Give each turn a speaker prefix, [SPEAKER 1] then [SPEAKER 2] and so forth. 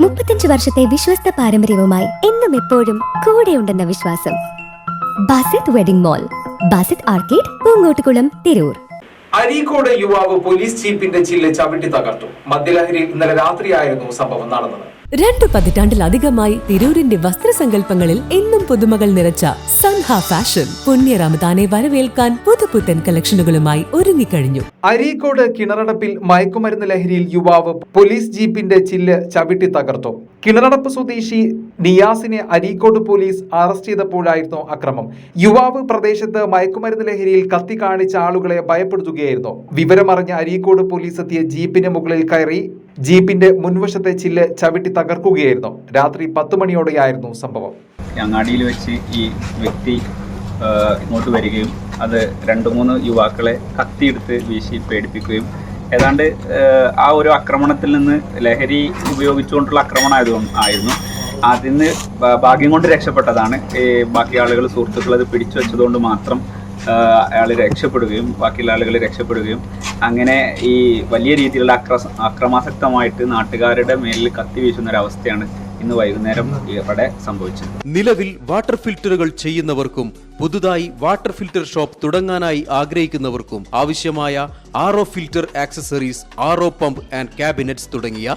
[SPEAKER 1] മുപ്പത്തഞ്ച് വർഷത്തെ വിശ്വസ്ത പാരമ്പര്യവുമായി എന്നും എപ്പോഴും കൂടെയുണ്ടെന്ന വിശ്വാസം. Basith wedding mall Basith arcade Poongottukulam Tirur.
[SPEAKER 2] Areekode യുവാവ് പോലീസ് ജീപ്പിന്റെ ചില്ല് ചവിട്ടി തകർത്തു. മദ്യലഹരിയിൽ ഇന്നലെ രാത്രിയായിരുന്നു സംഭവം നടന്നത്.
[SPEAKER 3] രണ്ടു പതിറ്റാണ്ടിലധികമായി തിരൂരിന്റെ വസ്ത്രസങ്കല്പങ്ങളിൽ പുതുമകൾ നിറച്ച സൻഹ ഫാഷൻ. പുണ്യ റമദാനെ വരവേൽക്കാൻ പുതുപുത്തൻ കളക്ഷനുകളുമായി ഒരുങ്ങിക്കഴിഞ്ഞു.
[SPEAKER 2] അരീക്കോട് കിണറടപ്പിൽ മയക്കുമരുന്ന് ലഹരിയിൽ യുവാവ് പോലീസ് ജീപ്പിന്റെ ചില്ല് ചവിട്ടി തകർത്തു. കിണറടപ്പ് സ്വദേശി നിയാസിനെ അരീക്കോട് പോലീസ് അറസ്റ്റ് ചെയ്തപ്പോഴായിരുന്നു അക്രമം. യുവാവ് പ്രദേശത്ത് മയക്കുമരുന്ന് ലഹരിയിൽ കത്തി കാണിച്ച ആളുകളെ ഭയപ്പെടുത്തുകയായിരുന്നു. വിവരമറിഞ്ഞ അരീക്കോട് പോലീസ് എത്തിയ ജീപ്പിന് മുകളിൽ കയറി ജീപ്പിന്റെ മുൻവശത്തെ ചില്ല് ചവിട്ടി തകർക്കുകയായിരുന്നു. രാത്രി പത്ത് മണിയോടെയായിരുന്നു സംഭവം.
[SPEAKER 4] അങ്ങാടിയിൽ വെച്ച് ഈ വ്യക്തി ഇങ്ങോട്ട് വരികയും അത് രണ്ട് മൂന്ന് യുവാക്കളെ കത്തിയെടുത്ത് വീശി പേടിപ്പിക്കുകയും. ഏതാണ്ട് ആ, ഒരു ആക്രമണത്തിൽ നിന്ന് ലഹരി ഉപയോഗിച്ചുകൊണ്ടുള്ള ആക്രമണമായതുകൊണ്ട് ആയിരുന്നു. അതിന് ഭാഗ്യം കൊണ്ട് രക്ഷപ്പെട്ടതാണ്. ബാക്കി ആളുകൾ സുഹൃത്തുക്കൾ അത് പിടിച്ചു വെച്ചതുകൊണ്ട് മാത്രം അയാൾ രക്ഷപ്പെടുകയും ബാക്കിയുള്ള ആളുകൾ രക്ഷപ്പെടുകയും അങ്ങനെ ഈ വലിയ രീതിയിലുള്ള അക്ര അക്രമാസക്തമായിട്ട് നാട്ടുകാരുടെ മേലിൽ കത്തി വീശുന്ന ഒരു അവസ്ഥയാണ് ഇന്ന് വൈകുന്നേരം ഇവിടെ സംഭവിച്ചത്.
[SPEAKER 5] നിലവിൽ വാട്ടർ ഫിൽറ്ററുകൾ ചെയ്യുന്നവർക്കും പുതുതായി വാട്ടർ ഫിൽറ്റർ ഷോപ്പ് തുടങ്ങാനായി ആഗ്രഹിക്കുന്നവർക്കും ആവശ്യമായ RO filter accessories RO pump and cabinets തുടങ്ങിയ